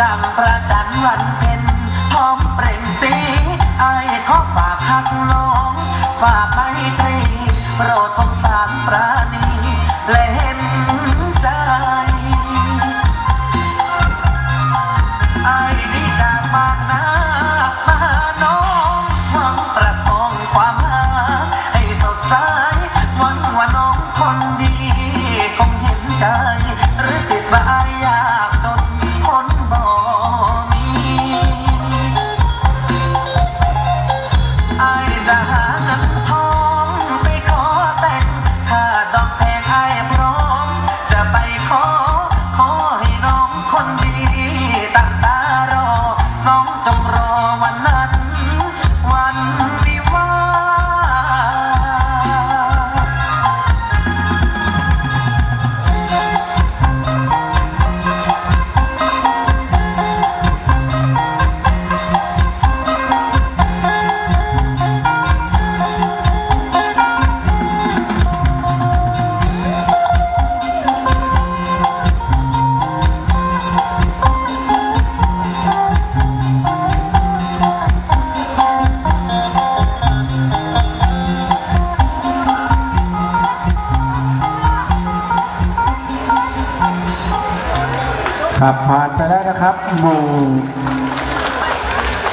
ดังประจันวันเพ็ญพร้อมเปล่งสีไอ้ขอฝากหักน้อง ฝากไมตรีโปรด ครับผ่านไปแล้วนะครับมู่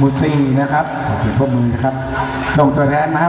มู่สี่นะครับเก็บพวกมือนะครับส่งตัวแทนนะครับ